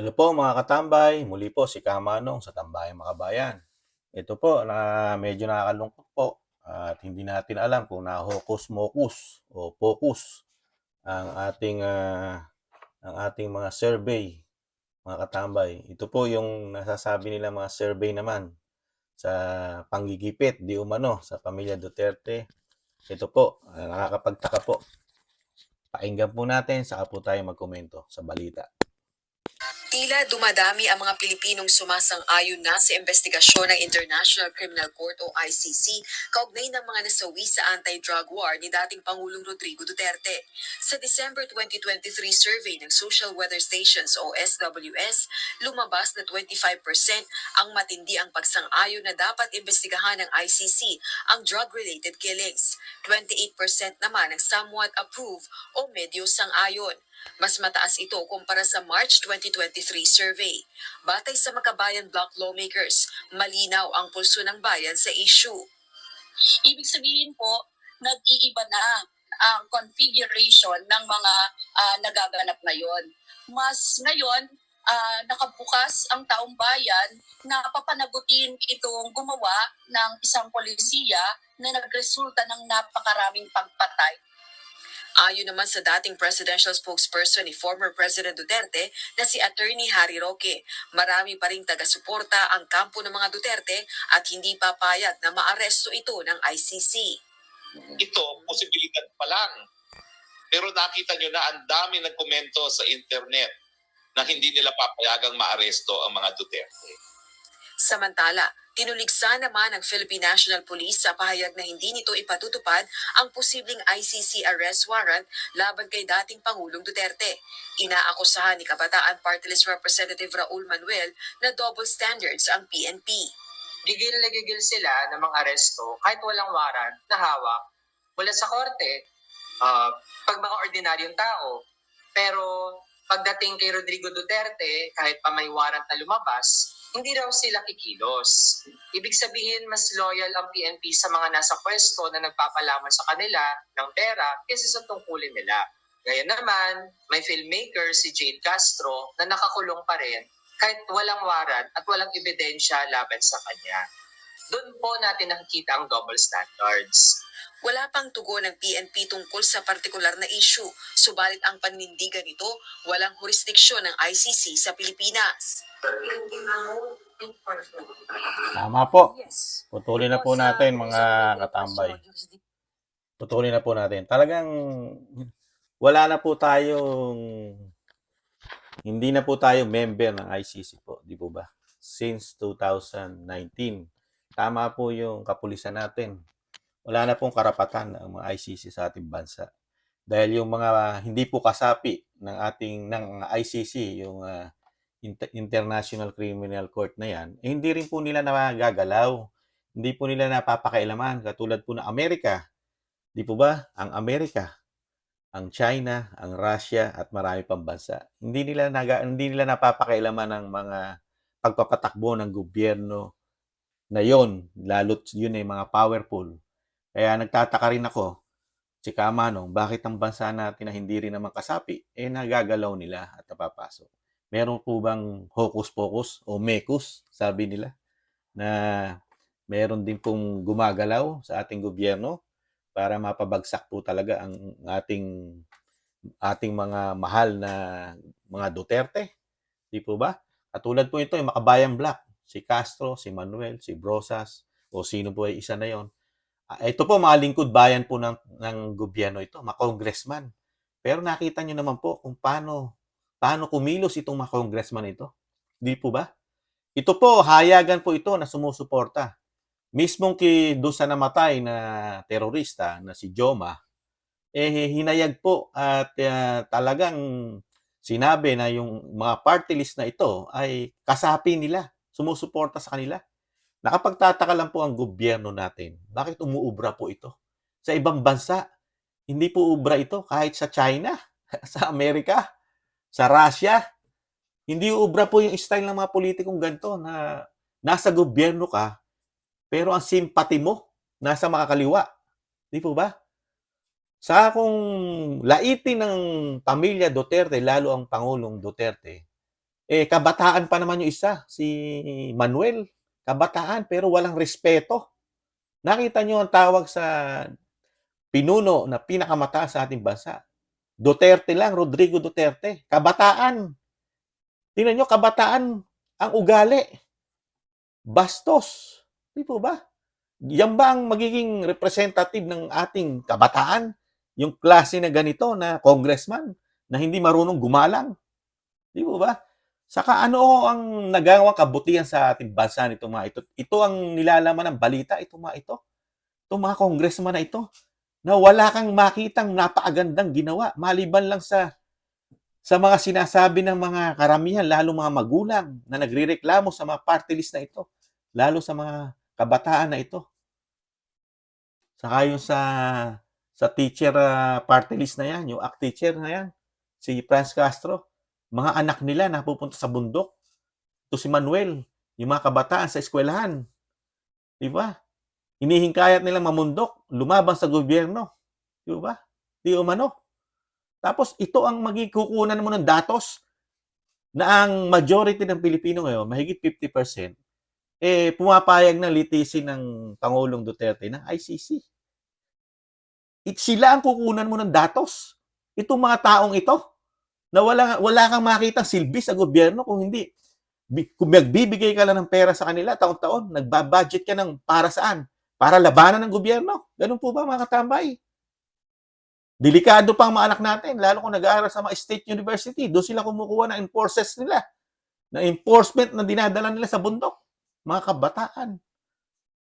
Hello po mga katambay, muli po si Kamanong sa Tambayang Makabayan. Ito po na medyo nakakalungkot po at hindi natin alam kung na-hocus-mocus o focus ang ating ah, ang ating mga survey mga katambay. Ito po yung nasasabi nila mga survey naman sa panggigipit di umano sa pamilya Duterte. Ito po, ah, nakakapagtaka po. Pakinggan po natin saka po tayo magkomento sa balita. Tila dumadami ang mga Pilipinong sumasang-ayon na sa investigasyon ng International Criminal Court o ICC kaugnay ng mga nasawi sa anti-drug war ni dating Pangulong Rodrigo Duterte. Sa December 2023 survey ng Social Weather Stations o SWS, lumabas na 25% ang matindi ang pagsang-ayon na dapat imbestigahan ng ICC ang drug-related killings. 28% naman ang somewhat approve o medyo sang-ayon. Mas mataas ito kumpara sa March 2023 survey. Batay sa Makabayan Block Lawmakers, malinaw ang pulso ng bayan sa issue. Ibig sabihin po, nag-iiba na ang configuration ng mga ah, nagaganap ngayon. Mas ngayon, ah, nakabukas ang taong bayan na papanagutin itong gumawa ng isang polisiya na nagresulta ng napakaraming pagpatay. Ayon naman sa dating presidential spokesperson ni former President Duterte na si Attorney Harry Roque, marami pa ring taga-suporta ang kampo ng mga Duterte at hindi papayag na maaresto ito ng ICC. ito, posibilidad pa lang. Pero nakita nyo na ang dami nagkomento sa internet na hindi nila papayagang maaresto ang mga Duterte. Samantala, tinuligsa naman ng Philippine National Police sa pahayag na hindi nito ipatutupad ang posibleng ICC arrest warrant laban kay dating Pangulong Duterte. Inaakusahan ni Kabataan Party List Representative Raul Manuel na double standards ang PNP. gigil na gigil sila ng mga aresto kahit walang warrant na hawak mula sa korte ah, pag mga ordinaryong tao. Pero pagdating kay Rodrigo Duterte, kahit pa may warrant na lumabas, hindi raw sila kikilos. Ibig sabihin, mas loyal ang PNP sa mga nasa pwesto na nagpapalaman sa kanila ng pera kaysa sa tungkulin nila. Gaya naman, may filmmaker si Jade Castro na nakakulong pa rin kahit walang warrant at walang ebidensya laban sa kanya. Doon po natin nakikita ang double standards. Wala pang tugon ng PNP tungkol sa partikular na issue, subalit ang panindigan nito walang jurisdiksyon ng ICC sa Pilipinas. Tama po. Putulin na po natin mga katambay. Putulin na po natin. Talagang wala na po tayong hindi na po tayo member ng ICC po, di po ba? Since 2019. Tama po yung kapulisan natin. Wala na pong karapatan ang mga ICC sa ating bansa. Dahil yung mga hindi po kasapi ng ating ng ICC, yung Inter- International Criminal Court na yan, eh, hindi rin po nila nagagalaw. Hindi po nila napapakailaman katulad po ng Amerika. Di po ba? Ang Amerika, ang China, ang Russia at marami pang bansa. Hindi nila naga, hindi nila napapakailaman ng mga pagpapatakbo ng gobyerno na yon, lalo't yun ay mga powerful. Kaya nagtataka rin ako, si Kamanong, bakit ang bansa natin na hindi rin naman kasapi, eh nagagalaw nila at napapasok. Meron po bang hocus-pocus o mekus, sabi nila, na meron din pong gumagalaw sa ating gobyerno para mapabagsak po talaga ang ating ating mga mahal na mga Duterte. Di po ba? Katulad po ito, yung Makabayan Black, si Castro, si Manuel, si Brosas, o sino po ay isa na yon. Ah, Ito po, mga lingkod bayan po ng, ng gobyerno ito, mga congressman. Pero nakita nyo naman po kung paano, paano kumilos itong mga congressman ito. Di po ba? Ito po, hayagan po ito na sumusuporta. Mismong ki doon sa namatay na terorista na si Joma, eh hinayag po at ah, talagang sinabi na yung mga party list na ito ay kasapi nila, sumusuporta sa kanila. Nakapagtataka lang po ang gobyerno natin. Bakit umuubra po ito? Sa ibang bansa, hindi po ubra ito kahit sa China, sa Amerika, sa Russia. Hindi ubra po yung style ng mga politikong ganito na nasa gobyerno ka, pero ang simpati mo nasa makakaliwa. Di po ba? Sa kung laitin ng pamilya Duterte, lalo ang Pangulong Duterte, Eh, kabataan pa naman yung isa, si Manuel. Kabataan, pero walang respeto. Nakita nyo ang tawag sa pinuno na pinakamataas sa ating bansa. Duterte lang, Rodrigo Duterte. Kabataan. Tingnan nyo, kabataan ang ugali. Bastos. Di po ba? Yan ba ang magiging representative ng ating kabataan? Yung klase na ganito na congressman na hindi marunong gumalang? Di po ba? Saka ano ang nagawang kabutihan sa ating bansa nito mga ito? Ito ang nilalaman ng balita, ito mga ito. Itong mga congressman na ito na wala kang makitang napakagandang ginawa maliban lang sa sa mga sinasabi ng mga karamihan, lalo mga magulang na nagrereklamo sa mga party list na ito, lalo sa mga kabataan na ito. Saka yung sa sa teacher ah, party list na yan, yung act teacher na yan, si Franz Castro, mga anak nila napupunta sa bundok. Ito si Manuel, yung mga kabataan sa eskwelahan. Di ba? Hinihingkayat nilang mamundok, lumaban sa gobyerno. Di ba? Di umano. Tapos ito ang magikukunan mo ng datos na ang majority ng Pilipino ngayon, mahigit 50%, eh pumapayag na litisin ng Pangulong Duterte ng ICC. It, sila ang kukunan mo ng datos. Itong mga taong ito na wala, wala kang makitang silbi sa gobyerno kung hindi. Kung magbibigay ka lang ng pera sa kanila taon-taon, nagbabudget ka ng para saan? Para labanan ng gobyerno. Ganun po ba mga katambay? Delikado pa ang mga natin, lalo kung nag-aaral sa mga state university. Doon sila kumukuha ng enforces nila. Na enforcement na dinadala nila sa bundok. Mga kabataan.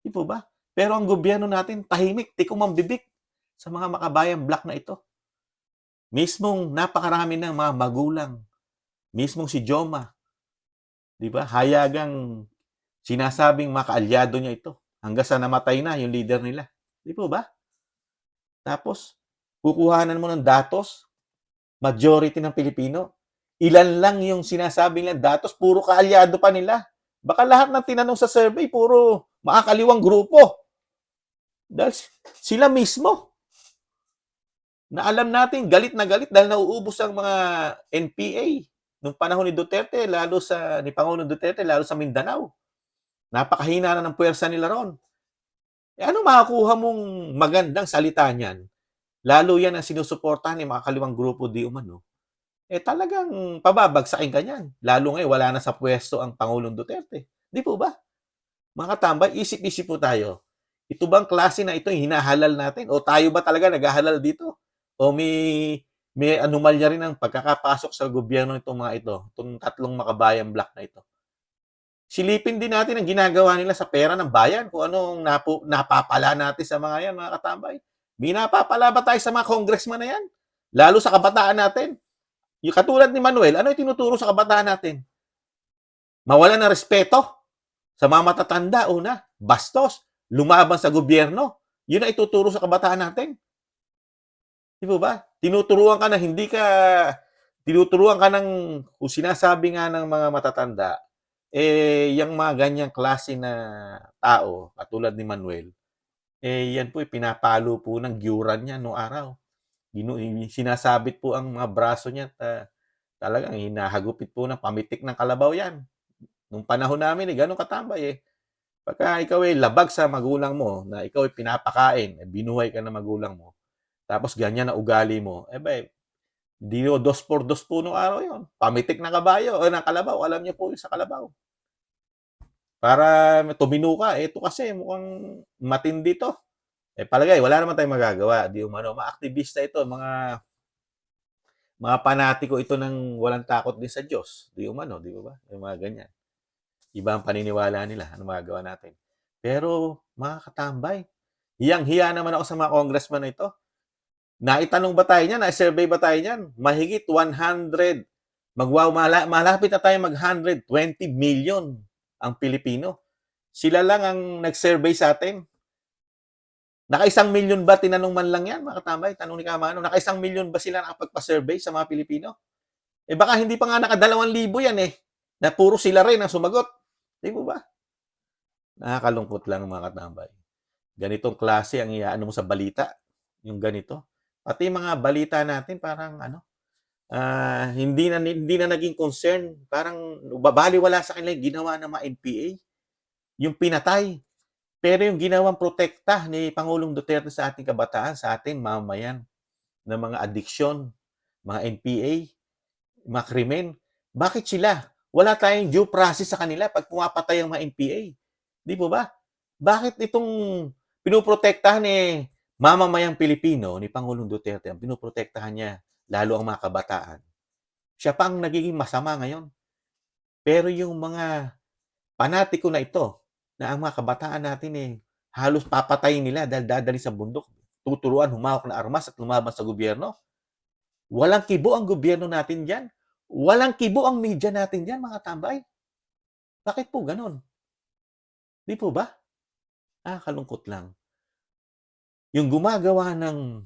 Di po ba? Pero ang gobyerno natin, tahimik, tikom ang bibig sa mga makabayang black na ito. Mismong napakarami ng mga magulang. Mismong si Joma. Di ba? Hayagang sinasabing mga kaalyado niya ito. Hanggang sa namatay na yung leader nila. Di po ba? Tapos, kukuhanan mo ng datos, majority ng Pilipino, ilan lang yung sinasabi nilang datos, puro kaalyado pa nila. Baka lahat ng tinanong sa survey, puro makakaliwang grupo. Dahil sila mismo, na alam natin, galit na galit dahil nauubos ang mga NPA nung panahon ni Duterte, lalo sa, ni Pangulong Duterte, lalo sa Mindanao. Napakahina na ng puwersa nila ron. Eh, ano makakuha mong magandang salita niyan? Lalo yan ang sinusuportahan ni mga kaliwang grupo di umano. Eh talagang pababagsakin ka niyan. Lalo ngayon, wala na sa pwesto ang Pangulong Duterte. Di po ba? Mga katambay, isip-isip po tayo. Ito bang klase na ito hinahalal natin? O tayo ba talaga naghahalal dito? O may may anomalya rin ang pagkakapasok sa gobyerno nitong mga ito, itong tatlong makabayang black na ito. Silipin din natin ang ginagawa nila sa pera ng bayan, kung anong napu, napapala natin sa mga yan, mga katambay. May napapala ba tayo sa mga congressman na yan? Lalo sa kabataan natin. Yung katulad ni Manuel, ano yung tinuturo sa kabataan natin? Mawala ng respeto sa mga matatanda, una, bastos, lumaban sa gobyerno. Yun ang ituturo sa kabataan natin. Di ba ba? Tinuturuan ka na hindi ka, tinuturuan ka ng, kung sinasabi nga ng mga matatanda, eh, yung mga ganyang klase na tao, katulad ni Manuel, eh, yan po, eh, pinapalo po ng gyuran niya noong araw. Ginu, sinasabit po ang mga braso niya at ah, talagang hinahagupit po ng pamitik ng kalabaw yan. Nung panahon namin, eh, ganun katambay eh. Pagka ikaw ay labag sa magulang mo, na ikaw ay pinapakain, eh, binuhay ka ng magulang mo, tapos ganyan na ugali mo, eh ba, di o dos por dos po nung araw yon Pamitik ng kabayo, o ng kalabaw, alam niyo po yung sa kalabaw. Para tumino ka, ito kasi mukhang matindi to. Eh palagay, wala naman tayong magagawa. Di umano, mga aktivista ito, mga mga panatiko ito ng walang takot din sa Diyos. Di umano, di ba? Yung mga ganyan. Iba ang paniniwala nila. Ano magagawa natin? Pero, mga katambay, hiyang-hiya naman ako sa mga congressman na ito. Naitanong ba tayo niyan? Na-survey ba tayo niyan? Mahigit 100. Magwaw, mala, malapit na tayo mag 120 million ang Pilipino. Sila lang ang nag-survey sa atin. Nakaisang milyon ba tinanong man lang yan, mga katambay? Tanong ni Kamano, nakaisang milyon ba sila nakapagpa-survey sa mga Pilipino? Eh baka hindi pa nga nakadalawang libo yan eh. Na puro sila rin ang sumagot. Di mo ba? Nakakalungkot lang mga katambay. Ganitong klase ang iaano mo sa balita. Yung ganito. Pati mga balita natin parang ano, ah, hindi na hindi na naging concern, parang babaliwala sa kanila yung ginawa ng mga NPA, yung pinatay. Pero yung ginawang protekta ni Pangulong Duterte sa ating kabataan, sa ating mamamayan, ng mga addiction, mga NPA, mga krimen, bakit sila? Wala tayong due process sa kanila pag pumapatay ang mga NPA. Di po ba? Bakit itong pinoprotektahan ni mamamayang Pilipino ni Pangulong Duterte, ang pinoprotektahan niya lalo ang mga kabataan. Siya pa ang nagiging masama ngayon. Pero yung mga panatiko na ito, na ang mga kabataan natin eh, halos papatayin nila dahil dadali sa bundok, tuturuan, humawak na armas at lumaban sa gobyerno. Walang kibo ang gobyerno natin dyan. Walang kibo ang media natin dyan, mga tambay. Bakit po ganon? Di po ba? Ah, kalungkot lang. Yung gumagawa ng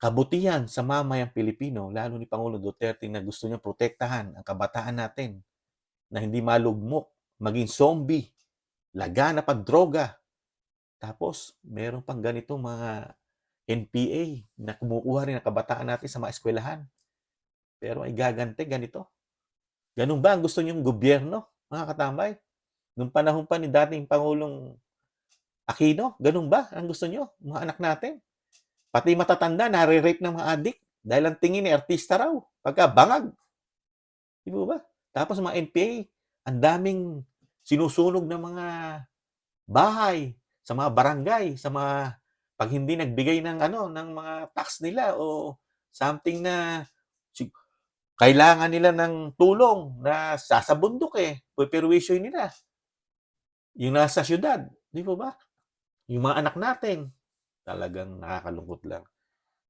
kabutihan sa mamayang Pilipino, lalo ni Pangulong Duterte na gusto niya protektahan ang kabataan natin na hindi malugmok, maging zombie, lagana pag droga. Tapos, meron pang ganitong mga NPA na kumukuha rin ang kabataan natin sa mga eskwelahan. Pero ay gagante ganito. Ganun ba ang gusto niyong gobyerno, mga katambay? Nung panahon pa ni dating Pangulong Aquino, ganun ba ang gusto niyo, mga anak natin? Pati matatanda, nare-rape ng mga adik dahil ang tingin ni artista raw, pagka bangag. Di ba? Tapos mga NPA, ang daming sinusunog ng mga bahay, sa mga barangay, sa mga pag hindi nagbigay ng ano ng mga tax nila o something na kailangan nila ng tulong na sasabundok eh, puperwisyo nila. Yung nasa syudad, di ba ba? Yung mga anak natin, talagang nakakalungkot lang.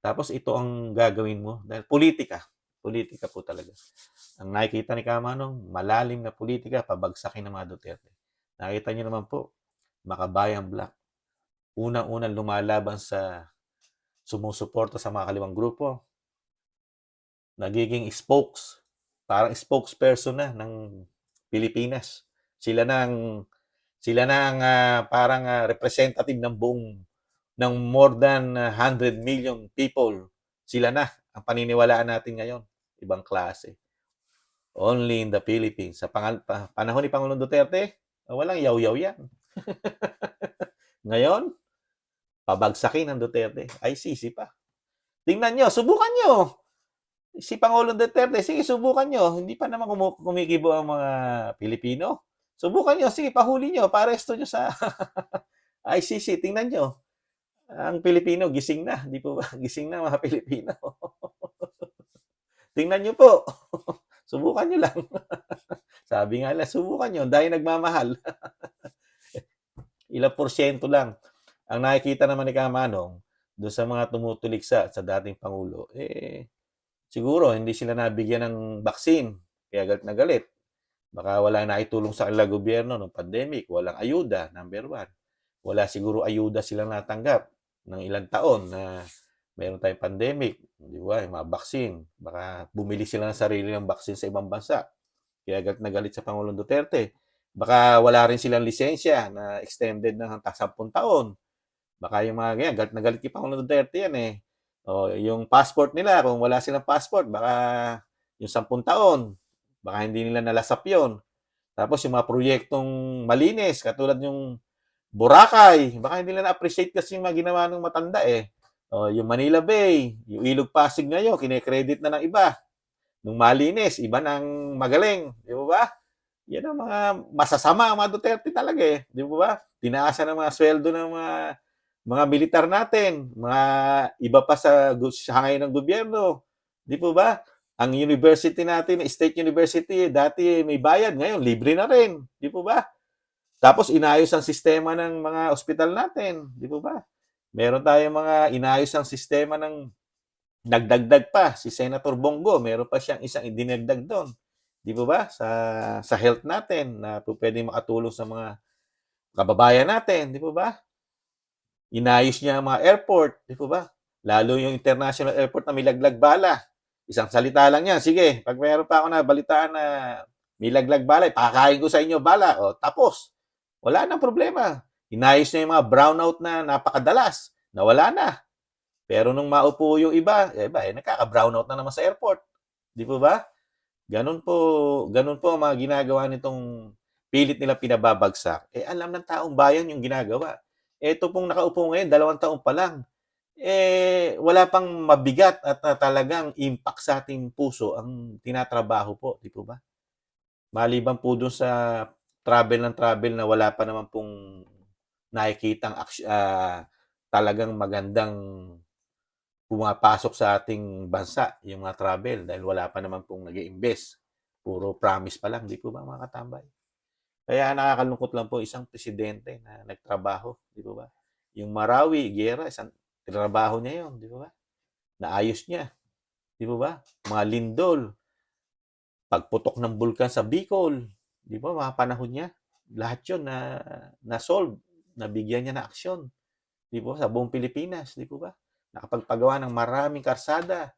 Tapos ito ang gagawin mo dahil politika. Politika po talaga. Ang nakikita ni Kamanong, malalim na politika, pabagsakin ng mga Duterte. Nakita niyo naman po, Makabayang Black. Unang-unang lumalaban sa sumusuporta sa mga kaliwang grupo. Nagiging spokes, parang spokesperson na ng Pilipinas. Sila na ang sila na ang ah, parang ah, representative ng buong ng more than ah, 100 million people. Sila na ang paniniwalaan natin ngayon. Ibang klase. Only in the Philippines. Sa pangal- pa- panahon ni Pangulong Duterte, walang yaw-yaw yan. Ngayon, pabagsakin ng Duterte. Ay, sisi pa. Tingnan nyo, subukan nyo. Si Pangulong Duterte, sige, subukan nyo. Hindi pa naman kumikibo ang mga Pilipino. Subukan nyo, sige, pahuli nyo, paresto nyo sa ICC. Tingnan nyo. Ang Pilipino, gising na. Di po ba? Gising na mga Pilipino. Tingnan nyo po. subukan nyo lang. Sabi nga lang, subukan nyo. Dahil nagmamahal. Ilang porsyento lang. Ang nakikita naman ni Kamanong, doon sa mga tumutuliksa sa dating Pangulo, eh, siguro hindi sila nabigyan ng vaccine. Kaya galit na galit. Baka wala naitulong sa kanila gobyerno ng pandemic. Walang ayuda, number one. Wala siguro ayuda silang natanggap ng ilang taon na mayroon tayong pandemic. Di ba? Yung mga vaccine. Baka bumili sila ng sarili ng vaccine sa ibang bansa. Kaya galit na galit sa Pangulong Duterte. Baka wala rin silang lisensya na extended ng hanggang 10 taon. Baka yung mga ganyan, galit na galit kay Pangulong Duterte yan eh. O, yung passport nila, kung wala silang passport, baka yung 10 taon, baka hindi nila nalasap yon. Tapos yung mga proyektong malinis, katulad yung Boracay, baka hindi nila na-appreciate kasi yung mga ginawa ng matanda eh. O, yung Manila Bay, yung Ilog Pasig ngayon, kine-credit na ng iba. Nung malinis, iba nang magaling. Di ba ba? Yan ang mga masasama ang mga Duterte talaga eh. Di ba ba? Tinaasan ng mga sweldo ng mga mga militar natin, mga iba pa sa hangay ng gobyerno. Di po ba? Ang university natin, state university, dati may bayad, ngayon libre na rin. Di po ba? Tapos inayos ang sistema ng mga ospital natin. Di po ba? Meron tayong mga inayos ang sistema ng nagdagdag pa. Si Senator Bongo, meron pa siyang isang idinagdag doon. Di po ba? Sa, sa health natin na pwede makatulong sa mga kababayan natin. Di po ba? Inayos niya ang mga airport. Di po ba? Lalo yung international airport na may laglag bala. Isang salita lang yan. Sige, pag meron pa ako na balitaan na may laglag bala, pakakain ko sa inyo bala. O, tapos. Wala nang problema. Inayos niya yung mga brownout na napakadalas. Nawala na. Pero nung maupo yung iba, eh, iba, eh, nakaka-brownout na naman sa airport. Di po ba? Ganun po, ganun po ang mga ginagawa nitong pilit nila pinababagsak. Eh, alam ng taong bayan yung ginagawa. Ito pong nakaupo ngayon, dalawang taon pa lang. Eh, wala pang mabigat at uh, talagang impact sa ating puso ang tinatrabaho po. Di po ba? Maliban po dun sa travel ng travel na wala pa naman pong nakikitang ah, talagang magandang pumapasok sa ating bansa, yung mga travel, dahil wala pa naman pong nag invest Puro promise pa lang, di po ba mga katambay? Kaya nakakalungkot lang po isang presidente na nagtrabaho, di po ba? Yung Marawi, Guerra, isang trabaho niya yon, di ba? Naayos niya, di ba? Mga lindol, pagputok ng bulkan sa Bicol, di ba, mga panahon niya, lahat yun na, na-solve, nabigyan niya na aksyon, di po, sa buong Pilipinas, di ba? Nakapagpagawa ng maraming karsada,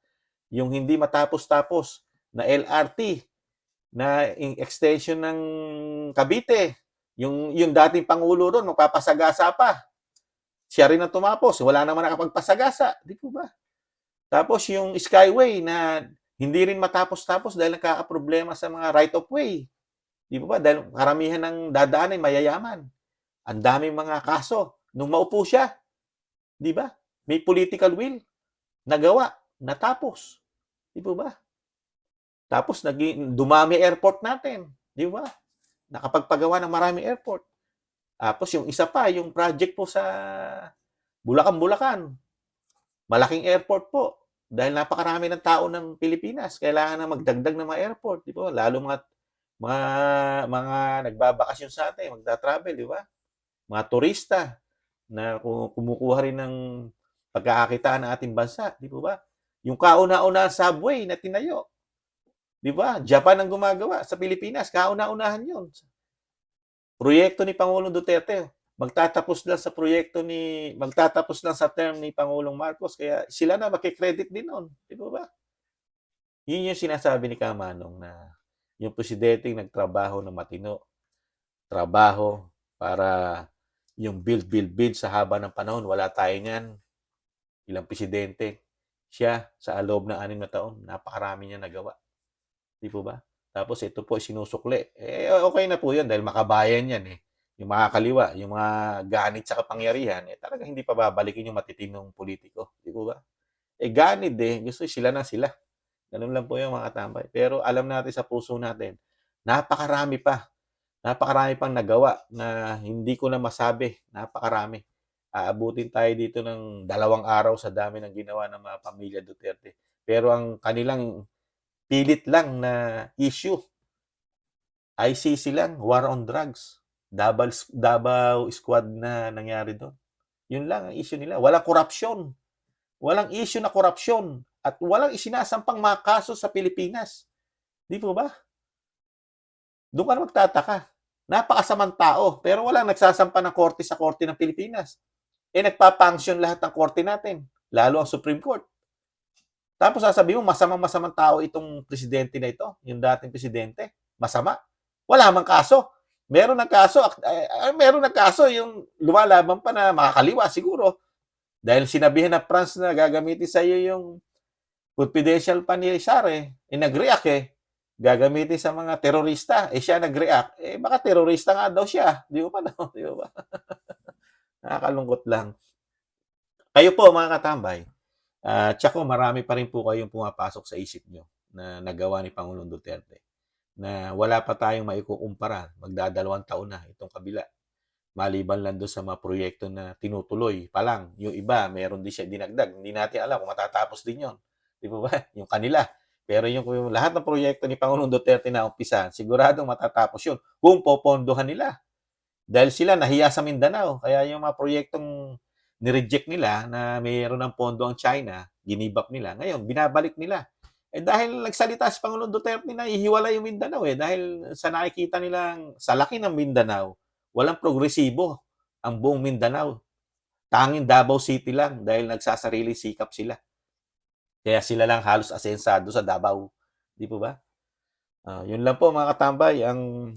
yung hindi matapos-tapos na LRT, na extension ng Cavite, yung, yung dating Pangulo ron, magpapasagasa pa. Siya rin ang tumapos, wala naman nakapagpasagasa, di po ba? Tapos yung Skyway na hindi rin matapos-tapos dahil nagkakaproblema sa mga right of way. Di ba ba? Dahil karamihan ng dadaan ay mayayaman. Ang daming mga kaso. Nung maupo siya, di ba? May political will. Nagawa. Natapos. Di ba ba? Tapos naging, dumami airport natin. Di ba? Nakapagpagawa ng maraming airport. Tapos yung isa pa, yung project po sa Bulacan-Bulacan. Malaking airport po. Dahil napakarami ng tao ng Pilipinas, kailangan na magdagdag ng mga airport, di ba? Lalo mga mga mga nagbabakasyon sa atin, magta-travel, di ba? Mga turista na ku- kumukuha rin ng pagkakakitaan ng ating bansa, di ba? Yung kauna-una subway na tinayo, di ba? Japan ang gumagawa sa Pilipinas, kauna-unahan yun. Proyekto ni Pangulong Duterte, magtatapos lang sa proyekto ni magtatapos lang sa term ni Pangulong Marcos kaya sila na makikredit din noon, di ba? Yun yung sinasabi ni Kamanong na yung presidente nagtrabaho na matino, trabaho para yung build, build, build sa haba ng panahon. Wala tayo niyan. Ilang presidente. Siya, sa loob ng anim na taon, napakarami niya nagawa. Di po ba? Tapos ito po sinusukli. Eh, okay na po yun dahil makabayan yan eh yung mga kaliwa, yung mga ganit sa kapangyarihan, eh talaga hindi pa babalikin yung matitinong politiko. Di po ba? Eh ganid eh, gusto sila na sila. Ganun lang po yung mga tambay. Pero alam natin sa puso natin, napakarami pa. Napakarami pang nagawa na hindi ko na masabi. Napakarami. Aabutin tayo dito ng dalawang araw sa dami ng ginawa ng mga pamilya Duterte. Pero ang kanilang pilit lang na issue, ICC lang, war on drugs. Davao, Davao Squad na nangyari doon. Yun lang ang issue nila. Walang korupsyon. Walang issue na korupsyon. At walang isinasampang mga kaso sa Pilipinas. Di po ba? Doon ka na magtataka. Napakasamang tao, pero walang nagsasampa ng korte sa korte ng Pilipinas. Eh, nagpapanksyon lahat ng korte natin. Lalo ang Supreme Court. Tapos sasabihin mo, masamang-masamang tao itong presidente na ito, yung dating presidente. Masama. Wala mang kaso meron ng kaso, uh, meron ng kaso yung lumalaban pa na makakaliwa siguro. Dahil sinabihan na France na gagamitin sa iyo yung confidential pa ni Sare, eh, nag-react eh. Gagamitin sa mga terorista, eh siya nag-react. Eh baka terorista nga daw siya. Di ba no? Di ba? Nakakalungkot lang. Kayo po mga katambay, uh, tsaka marami pa rin po kayong pumapasok sa isip nyo na nagawa ni Pangulong Duterte na wala pa tayong maikukumpara. Magdadalawang taon na itong kabila. Maliban lang doon sa mga proyekto na tinutuloy pa lang. Yung iba, meron din siya dinagdag. Hindi natin alam kung matatapos din yon Di ba ba? Yung kanila. Pero yung, yung lahat ng proyekto ni Pangulong Duterte na umpisa, siguradong matatapos yun kung popondohan nila. Dahil sila nahiya sa Mindanao. Kaya yung mga proyektong nireject nila na mayroon ng pondo ang China, ginibap nila. Ngayon, binabalik nila. Eh dahil nagsalita si Pangulong Duterte na ihiwalay yung Mindanao eh. Dahil sa nakikita nilang sa laki ng Mindanao, walang progresibo ang buong Mindanao. Tanging Davao City lang dahil nagsasarili sikap sila. Kaya sila lang halos asensado sa Davao. Di po ba? Uh, yun lang po mga katambay. Ang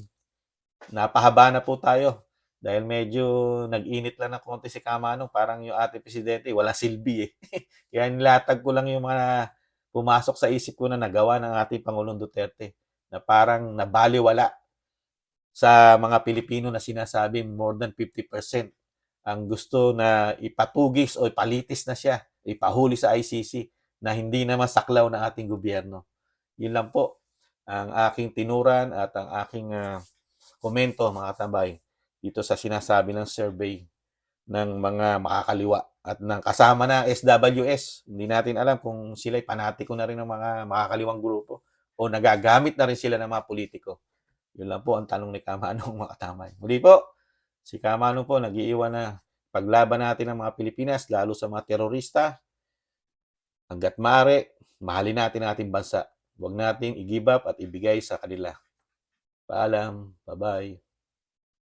napahaba na po tayo. Dahil medyo nag-init lang ng konti si Kamanong. Parang yung ating presidente, wala silbi eh. Kaya nilatag ko lang yung mga pumasok sa isip ko na nagawa ng ating Pangulong Duterte na parang nabaliwala sa mga Pilipino na sinasabi more than 50% ang gusto na ipatugis o ipalitis na siya, ipahuli sa ICC na hindi naman saklaw ng ating gobyerno. Yun lang po ang aking tinuran at ang aking ah, komento mga tambay dito sa sinasabi ng survey ng mga makakaliwa at ng kasama na SWS. Hindi natin alam kung sila'y panatiko na rin ng mga makakaliwang grupo o nagagamit na rin sila ng mga politiko. Yun lang po ang tanong ni Kamanong mga katamay. Muli po, si Kamanong po nag-iiwan na paglaban natin ng mga Pilipinas, lalo sa mga terorista. Hanggat maaari, mahalin natin ang ating bansa. Huwag natin i-give up at ibigay sa kanila. Paalam. Bye-bye.